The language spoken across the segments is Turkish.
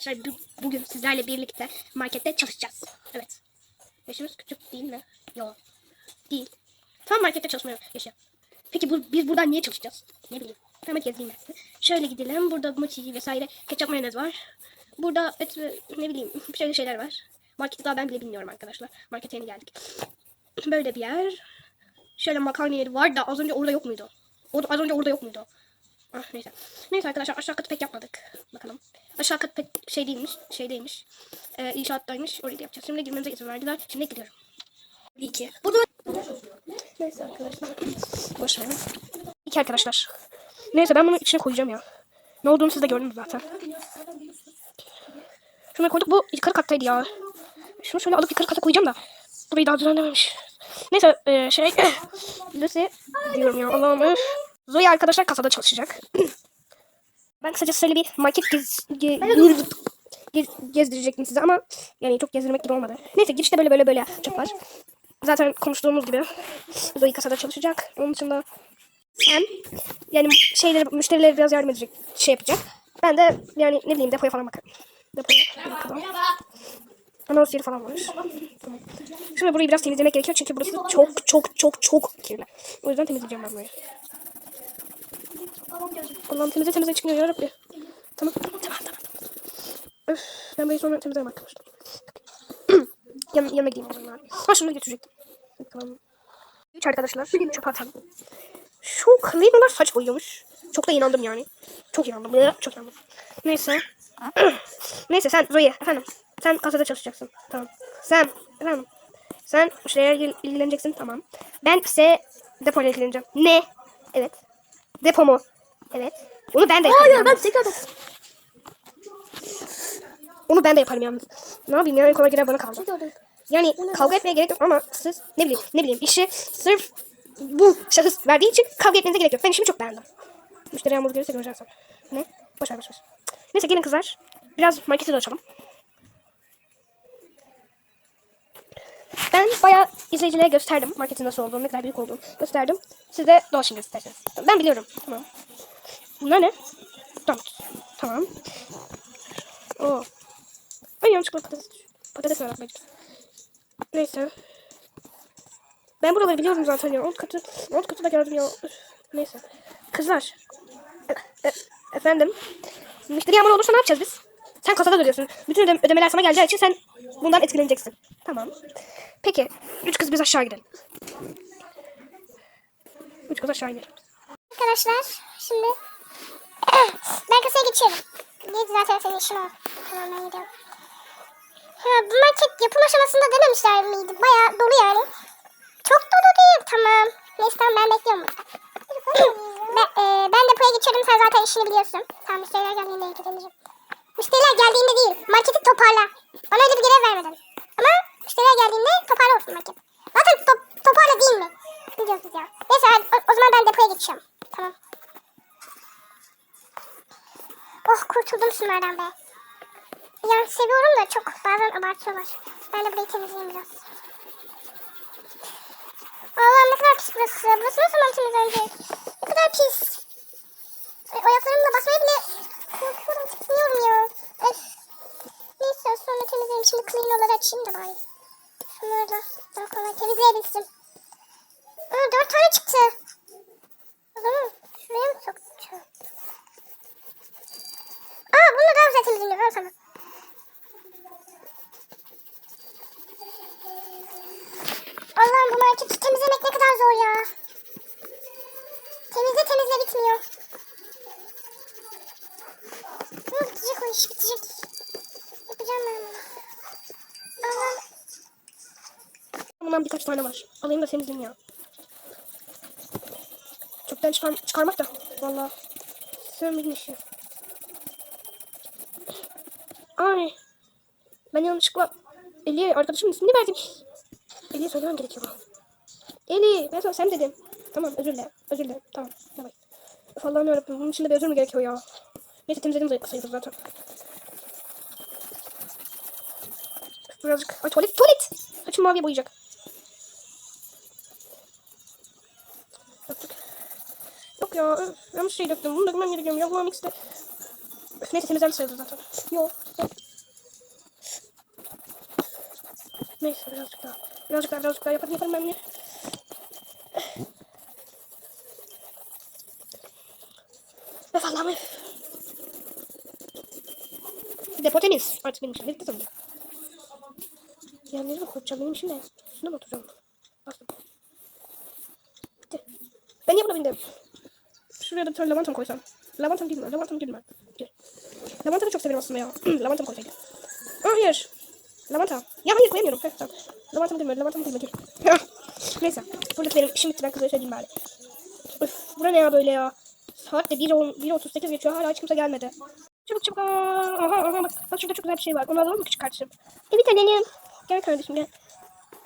Arkadaşlar bu- bugün sizlerle birlikte markette çalışacağız. Evet. Yaşımız küçük değil mi? Yok. Değil. Tam markette çalışmıyor yaşa. Peki bu, biz buradan niye çalışacağız? Ne bileyim. Hemen gezeyim ben. Şöyle gidelim. Burada mochi vesaire ketçap mayonez var. Burada et ne bileyim şöyle şeyler var. Marketi daha ben bile bilmiyorum arkadaşlar. Markete yeni geldik. Böyle bir yer. Şöyle makarna yeri var da az önce orada yok muydu? O, az önce orada yok muydu? Ah neyse. Neyse arkadaşlar aşağı katı pek yapmadık. Bakalım. Aşağı kat pek şey değilmiş. Şey değilmiş. Ee, inşaattaymış. Orayı da yapacağız. Şimdi girmemize izin verdiler. Şimdi gidiyorum. İki. Burada Neyse arkadaşlar. Boş verin. İki arkadaşlar. Neyse ben bunu içine koyacağım ya. Ne olduğunu siz de gördünüz zaten. Şunu koyduk. Bu yukarı kattaydı ya. Şunu şöyle alıp yukarı kata koyacağım da. Burayı daha düzenlememiş. Neyse e, şey. Lucy diyorum ya Allah'ım. Zoe arkadaşlar kasada çalışacak. ben kısacası şöyle bir market gez, ge, gez, gezdirecektim size ama yani çok gezdirmek gibi olmadı. Neyse girişte böyle böyle böyle yapacaklar. Zaten konuştuğumuz gibi Zoe kasada çalışacak. Onun dışında sen yani şeyleri müşterilere biraz yardım edecek şey yapacak. Ben de yani ne bileyim depoya falan bakarım. Depoya bakalım. Anons yeri falan var. Tamam. Şimdi burayı biraz temizlemek gerekiyor çünkü burası çok çok çok çok kirli. O yüzden temizleyeceğim ben burayı. Allah'ım temizle temizle çıkmıyor yarabbi. Tamam tamam tamam. tamam. Öf, ben burayı sonra temizlerim arkadaşlar. Yan, yanına gideyim o zaman. Ha şunu götürecektim. Tamam. Üç arkadaşlar. Çöp atalım. Şu Cleveland'lar saç boyuyormuş. Çok da inandım yani. Çok inandım. Bırak, Çok inandım. Neyse. Neyse sen Zoe efendim. Sen kasada çalışacaksın. Tamam. Sen efendim. Sen şeylerle il- ilgileneceksin. Tamam. Ben ise depoyla ilgileneceğim. Ne? Evet. Depo mu? Evet. Onu ben de yaparım. Hayır ben tekrardan. Onu ben de yaparım yalnız. Ne yapayım yani kolay girer bana kaldı. Yani kavga etmeye gerek yok ama siz ne bileyim ne bileyim işi sırf bu şahıs verdiği için kavga etmenize gerek yok. Ben işimi çok beğendim. Müşteri yağmur gelirse göreceğiz sonra. Ne? Boş ver boş ver. Neyse gelin kızlar. Biraz marketi de açalım. Ben bayağı izleyicilere gösterdim marketin nasıl olduğunu, ne kadar büyük olduğunu gösterdim. Siz de dolaşın isterseniz. Ben biliyorum. Tamam. Bunlar ne? Tamam. Tamam. Oo. Ay yanlışlıkla patates. Patates var bence. Neyse. Ben buraları biliyorum zaten ya. Alt katı, alt katı da geldim ya. Üf, Neyse. Kızlar. E- e- efendim. Müşteri yağmur olursa ne yapacağız biz? Sen kasada duruyorsun. Bütün öde- ödemeler sana geleceği için sen bundan etkileneceksin. Tamam. Peki. Üç kız biz aşağı gidelim. Üç kız aşağı gidelim. Arkadaşlar şimdi ben kasaya geçiyorum. Neydi zaten senin işin o. Tamam ben gidiyorum. Ya bu market yapım aşamasında dememişler miydi? Bayağı dolu yani. Çok dolu değil tamam. Neyse tamam ben bekliyorum burada. ben, e, ben depoya geçiyorum sen zaten işini biliyorsun. Tamam müşteriler geldiğinde ilgileneceğim. Müşteriler geldiğinde değil marketi toparla. Bana öyle bir görev vermedin. Ama müşteriler geldiğinde toparla olsun market. Zaten top, toparla değil mi? Ne diyorsunuz ya? Neyse o, o zaman ben depoya geçiyorum. Tamam. Oh kurtuldum şunlardan be. Yani seviyorum da çok bazen abartıyorlar. Ben de burayı temizleyeyim biraz. Allah'ım ne kadar pis burası. Burası nasıl zaman temizlenecek? Ne kadar pis. E, ayaklarımla basmaya bile korkuyorum. Tıklıyorum ya. Öf. Neyse sonra temizleyeyim. Şimdi cleaner'ları açayım da bari. Şunları da daha kolay temizleyebilsin. Aa, dört tane çıktı. O zaman şuraya mı sokacağım? Aa bunu daha güzel temizleniyor. Al sana. Allah'ım bu marketi temizlemek ne kadar zor ya. Temizle temizle bitmiyor. Hı, bitecek o iş bitecek. Yapacağım ben bunu. Allah'ım Bundan birkaç tane var. Alayım da temizleyeyim ya. Çöpten çıkar, çıkarmak da. Valla. Sevmedim işi. Ay. Ben yanlışlıkla Eli'ye arkadaşımın ismini verdim. Eli'ye söylemem gerekiyor. Eli. Ben sana sen dedim. Tamam özür dilerim. Özür dilerim. Tamam. Tamam. Öf Allah'ım yarabbim. Bunun için de bir özür mü gerekiyor ya? Neyse temizledim sayılır zaten. Birazcık. Ay tuvalet. Tuvalet. Saçım maviye boyayacak. Yaptık. Yok ya. Öf, yanlış şey döktüm. Bunu dökmem gerekiyor. İkisi de. Öf, Neyse temizlendi sayılır zaten. Yok. Neyse birazcık daha. Birazcık daha birazcık daha yaparım yaparım ben de. Öf Allah'ım öf. Depo temiz. Artık benim için bitti tabii. Yerleri mi kurutacağım benim mı oturacağım? Bastım. Bitti. Ben niye buna bindim? Şuraya da bir tane lavanta mı koysam? Lavanta mı değil mi? Lavanta mı değil mi? Gel. Lavantamı çok severim aslında ya. lavanta mı koysaydım? Hayır. Lavanta. Ya hayır koyamıyorum. Heh, tamam. Lavanta mı mi? Lavanta mı. Ah, Neyse. Burada benim işim bitti. Ben kızlara söyleyeyim bari. Öf, bura ne ya böyle ya? Saat de 1.38 geçiyor. Hala hiç kimse gelmedi. Çabuk çabuk. Aha aha bak. Bak şurada çok güzel bir şey var. Onu alalım mı küçük kardeşim? Evet annenim. Gel kardeşim gel.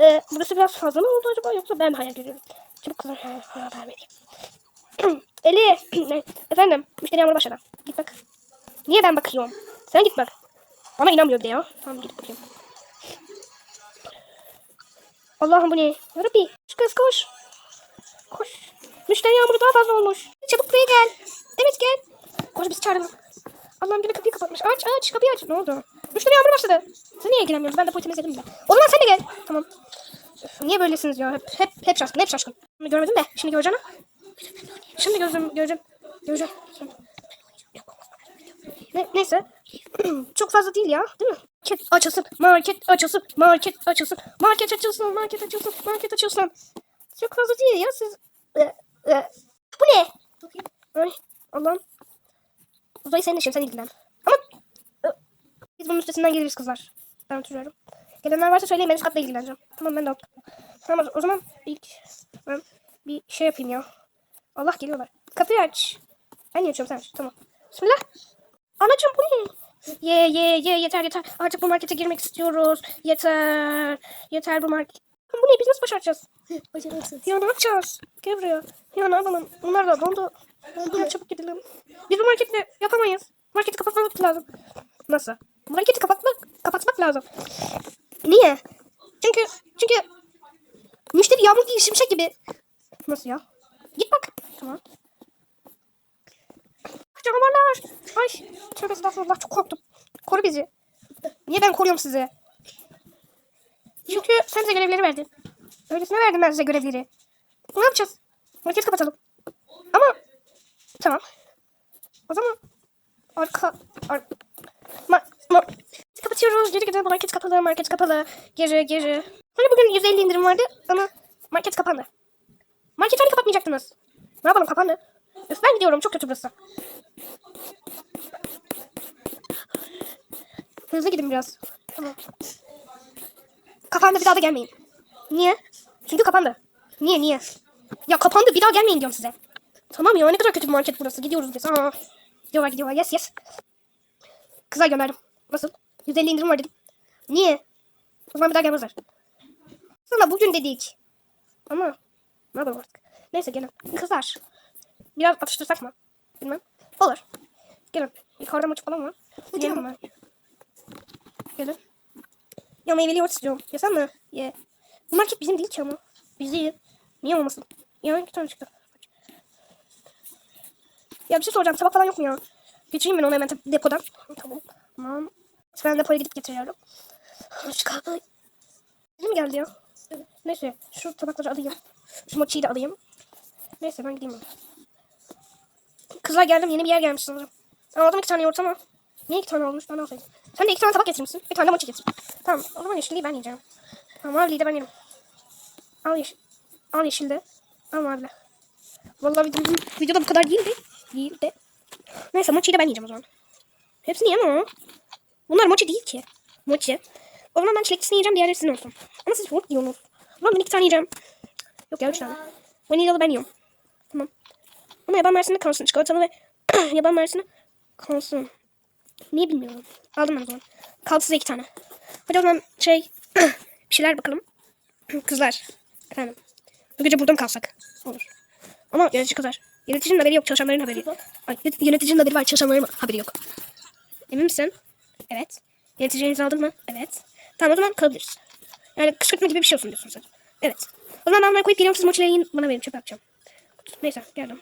Ee, burası biraz fazla mı oldu acaba yoksa ben mi hayal görüyorum? Çabuk kızlar ha, haber vereyim. Eli. Efendim. Müşteri yağmuru başladı. Git bak. Niye ben bakıyorum? Sen git bak. Bana inanmıyor bir ya. Tamam gidip bakayım. Allah'ım bu ne? Yarabbi. Koş kız koş. Koş. Müşteri yağmuru daha fazla olmuş. Çabuk buraya gel. Evet gel. Koş biz çağıralım. Allah'ım yine kapıyı kapatmış. Aç aç kapıyı aç. Ne oldu? Müşteri yağmuru başladı. Sen niye ilgilenmiyorsun? Ben de poğaça temizledim de. O zaman sen de gel. Tamam. Öf, niye böylesiniz ya? Hep hep hep şaşkın. Hep şaşkın. Şimdi görmedim de. Şimdi göreceğim. Şimdi göreceğim. Göreceğim. Göreceğim. Ne, neyse. Çok fazla değil ya. Değil mi? Market açılsın. Market açılsın. Market açılsın. Market açılsın. Market açılsın. Market açılsın. Çok fazla değil ya siz. Ee, e, Bu ne? Ay Allah'ım. Uzayı senin işin sen ilgilen. Ama e, biz bunun üstesinden geliriz kızlar. Ben oturuyorum. Gelenler varsa söyleyin ben katla ilgileneceğim. Tamam ben de. Tamam o zaman ilk ben bir şey yapayım ya. Allah geliyorlar. Kapıyı aç. Ben açıyorum sen aç. Tamam. Bismillah. Anacığım bu ne? Ye ye ye yeter yeter. Artık bu markete girmek istiyoruz. Yeter. Yeter bu market. Bu ne biz nasıl başaracağız? Başarırsın. Ya ne yapacağız? Gel buraya. Ya ne yapalım? Bunlar da dondu. Dondu çabuk gidelim. Biz bu marketi yapamayız. Marketi kapatmak lazım. Nasıl? Marketi kapatmak kapatmak lazım. Niye? Çünkü çünkü müşteri yağmur değil şimşek gibi. Nasıl ya? Git bak. Tamam. Canavarlar. Ay. Tövbe estağfurullah çok korktum. Koru bizi. Niye ben koruyorum sizi? Çünkü sen bize görevleri verdin. Öylesine verdim ben size görevleri. Ne yapacağız? Market kapatalım. Ama tamam. O zaman arka ar, ma, ma, kapatıyoruz. Geri gidelim. Market kapalı. Market kapalı. Geri geri. Hani bugün 150 indirim vardı ama market kapandı. Market hani kapatmayacaktınız? Ne yapalım kapandı. Öf ben gidiyorum. Çok kötü burası. Hızlı gidin biraz. Tamam. Kapandı bir daha da gelmeyin. Niye? Çünkü kapandı. Niye niye? Ya kapandı bir daha gelmeyin diyorum size. Tamam ya ne kadar kötü bir market burası. Gidiyoruz biz. Aa. Gidiyorlar gidiyorlar. Yes yes. Kızlar gönderdim. Nasıl? 150 indirim var dedim. Niye? O zaman bir daha gelmezler. Sana bugün dedik. Ama ne yapalım artık. Neyse gelin. Kızlar. Biraz atıştırsak mı? Bilmem. Olur. Gelin. Yukarıda maç falan var. Gelin hemen. Gelin. Ya meyveli yoğurt istiyorum. Yesem mi? Ye. Bu market bizim değil ki ama. Bizim. Niye olmasın? Ya iki tane çıktı. Ya bir şey soracağım. Tabak falan yok mu ya? Geçeyim ben onu hemen depodan. Tamam. Tamam. Ben depoya gidip getiriyorum. Şu kahve. Mi geldi ya? Neyse. Şu tabakları alayım. Şu mochiyi de alayım. Neyse ben gideyim. Kızlar geldim. Yeni bir yer gelmiş sanırım. Aldım iki tane yoğurt ama. Niye iki tane olmuş? Ben alsaydım. Sen de iki tane tabak getirmişsin. Bir tane de mochi getir. Tamam. O zaman yeşilliği ben yiyeceğim. Tamam maviliği de ben yerim. Al yeşil. Al yeşilde. Al mavile. Vallahi video, videoda bu kadar değildi. Değildi. Neyse mochiyi de ben yiyeceğim o zaman. Hepsini yemem ama. Bunlar mochi değil ki. Mochi. O zaman ben çileklisini yiyeceğim. Diğerleri sizin olsun. Ama siz yoğurt yiyorsunuz. Ulan ben iki tane yiyeceğim. Yok ya üç tane. Vanilyalı ben yiyorum. Ama yaban mersini kalsın. Çikolatalı ve yaban mersini kalsın. Niye bilmiyorum. Aldım ben o zaman. Kaldı size iki tane. Hadi o zaman şey bir şeyler bakalım. Kızlar. Efendim. Bu gece burada mı kalsak? Olur. Ama yönetici kızar. Yöneticinin haberi yok. Çalışanların haberi yok. Ay, yönet- yöneticinin haberi var. Çalışanların haberi yok. Emin misin? Evet. Yöneticinizi aldın mı? Evet. Tamam o zaman kalabiliriz. Yani kışkırtma gibi bir şey olsun diyorsun sen. Evet. O zaman ben onları koyup geliyorum. Siz yiyin. Bana verin. Çöpe atacağım. Neyse geldim.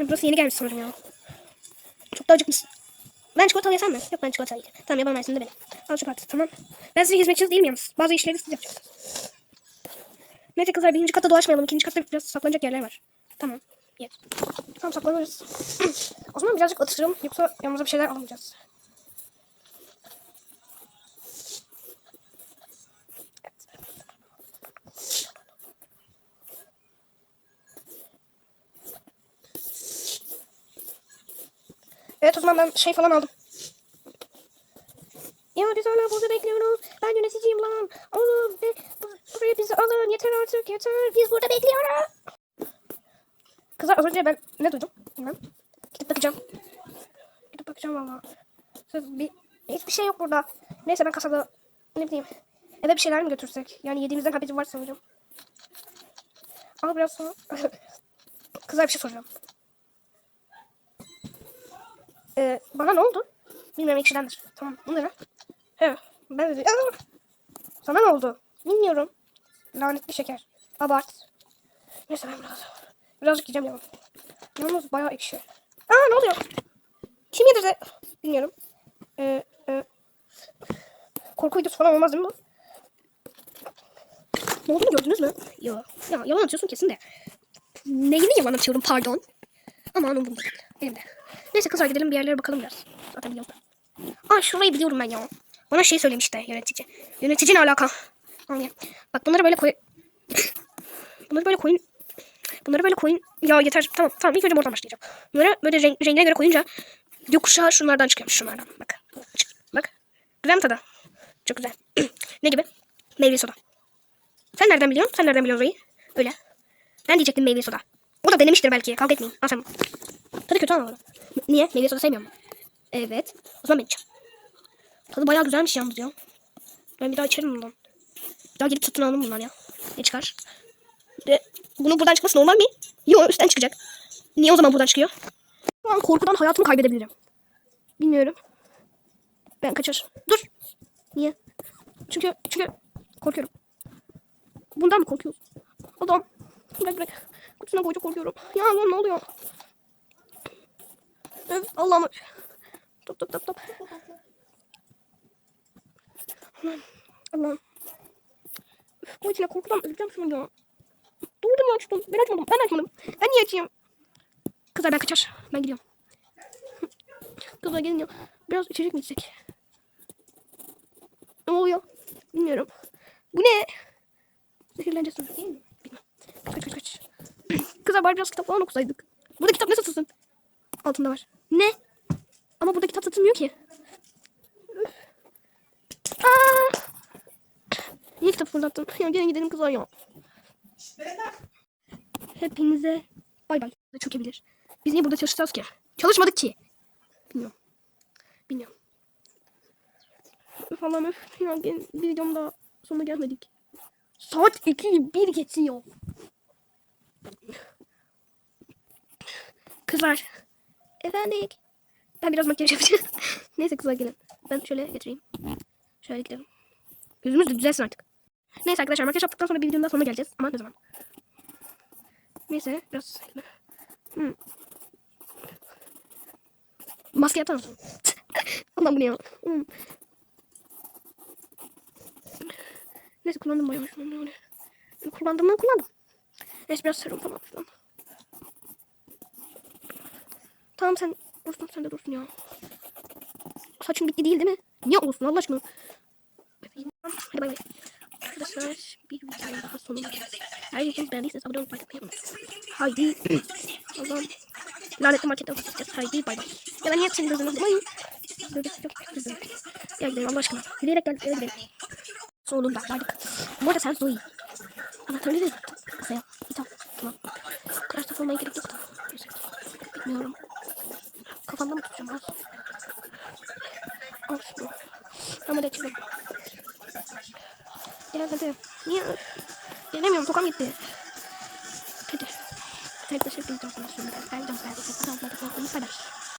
Ha, Burası yeni gelmiş sanırım ya. Çok da acıkmışsın. Ben çikolatalı yesem mi? Yok ben çikolatalı yiyeceğim. Tamam yaban mersini de benim. Al şu kartı tamam. Ben size hizmetçiniz değilim yalnız. Bazı işleri siz yapacaksınız. Neyse kızlar birinci katta dolaşmayalım. İkinci katta biraz saklanacak yerler var. Tamam. Yes. Tamam saklanırız. o zaman birazcık atıştıralım. Yoksa yanımıza bir şeyler alamayacağız. Evet o zaman ben şey falan aldım. Ya biz hala burada bekliyoruz. Ben yöneticiyim lan. Oğlum be, bu- buraya bizi alın. Yeter artık yeter. Biz burada bekliyoruz. Kızlar az önce ben ne duydum? Bilmem. Gidip bakacağım. Gidip bakacağım valla. Bir, hiçbir şey yok burada. Neyse ben kasada ne bileyim eve bir şeyler mi götürsek? Yani yediğimizden haberim var sanırım. Al biraz sonra. Kızlar bir şey soracağım. Ee, bana ne oldu? Bilmiyorum ekşidendir. Tamam bu ne lan? He ben de... Aa! Sana ne oldu? Bilmiyorum. Lanetli şeker. Abart. Neyse ben biraz... Birazcık yiyeceğim ya. Yalnız bayağı ekşi. Aa ne oluyor? Kim yedirdi? Bilmiyorum. Ee, e... Korku videosu falan olmaz değil mi bu? Ne olduğunu gördünüz mü? Yok. Ya yalan atıyorsun kesin de. Neyini yalan atıyorum pardon. Ama onun bunu değil. Elimde. Neyse kızlar gidelim bir yerlere bakalım biraz. Zaten biliyorum. Aa şurayı biliyorum ben ya. Bana şey söylemişti yönetici. Yönetici ne alaka? Yani, bak bunları böyle koy... bunları böyle koyun... Bunları böyle koyun... Ya yeter. Tamam tamam ilk önce buradan başlayacağım. Bunları böyle renk, rengine göre koyunca gökkuşağı şunlardan çıkıyormuş şunlardan. Bak. Bak. Güzel tadı? Çok güzel. ne gibi? Meyve soda. Sen nereden biliyorsun? Sen nereden biliyorsun orayı? Öyle. Ben diyecektim meyve soda. O da denemiştir belki. Kavga etmeyin. Al. Tadı kötü ama. Niye? Meyve soda sevmiyorum. Evet. O zaman ben içeceğim. Tadı bayağı güzelmiş yalnız ya. Ben bir daha içerim bundan. Bir daha gidip satın alalım bundan ya. Ne çıkar? Ve bunun buradan çıkması normal mi? Yok üstten çıkacak. Niye o zaman buradan çıkıyor? Şu an korkudan hayatımı kaybedebilirim. Bilmiyorum. Ben kaçar. Dur. Niye? Çünkü çünkü korkuyorum. Bundan mı korkuyorsun? Adam. Bırak bırak. Kutusuna koyacak korkuyorum. Ya lan ne oluyor? Öf Allah'ım. Top top top top. Allah'ım. Allah'ım. Bu içine korkudan öleceğim şimdi. Doğru mu açtım? Ben açmadım. Ben açmadım. Ben niye açayım? Kızlar ben kaçar. Ben gidiyorum. Kızlar gelin ya. Biraz içecek mi içsek? Ne oluyor? Bilmiyorum. Bu ne? Zehirleneceğiz değil mi? Bilmem. Kaç kaç kaç kaç. Kızlar bari biraz kitap falan okusaydık. Burada kitap ne satılsın? Altında var. Ne? Ama burada kitap satılmıyor ki. Aa! Niye kitap fırlattın? Ya gelin gidelim kızlar ya. Hepinize bay bay. Çökebilir. Biz niye burada çalışacağız ki? Çalışmadık ki. Bilmiyorum. Bilmiyorum. Üf Allah'ım öf. Ya bir videom daha sonuna gelmedik. Saat 2 bir geçiyor. Kızlar. Efendim. Ben biraz makyaj yapacağım. Neyse kızlar gelin. Ben şöyle getireyim. Şöyle gidelim. Yüzümüz de düzelsin artık. Neyse arkadaşlar makyaj yaptıktan sonra bir videonun daha sonuna geleceğiz. Ama ne zaman? Neyse biraz. Hmm. Maske yapar mısın? Allah'ım bu ne ya? Hmm. Neyse kullandım bayağı? Kullandım mı kullandım. Neyse biraz serum falan filan. Tamam sen dursun sen de dursun ya. Saçın bitti değil değil mi? Niye olsun Allah aşkına? Hadi bay bay. Arkadaşlar bir videonun daha sonuna geldik. Eğer videomuzu beğendiyseniz abone olmayı unutmayın. Haydi. Zaman lanetli marketten satacağız. Haydi bay bay. Ya ben niye senin gözünü almayın? Böyle yok kızım. Ya gidelim Allah aşkına. Yürüyerek geldik eve gidelim. Sonunda vardık. Bu arada sen Zoe. Anahtarını da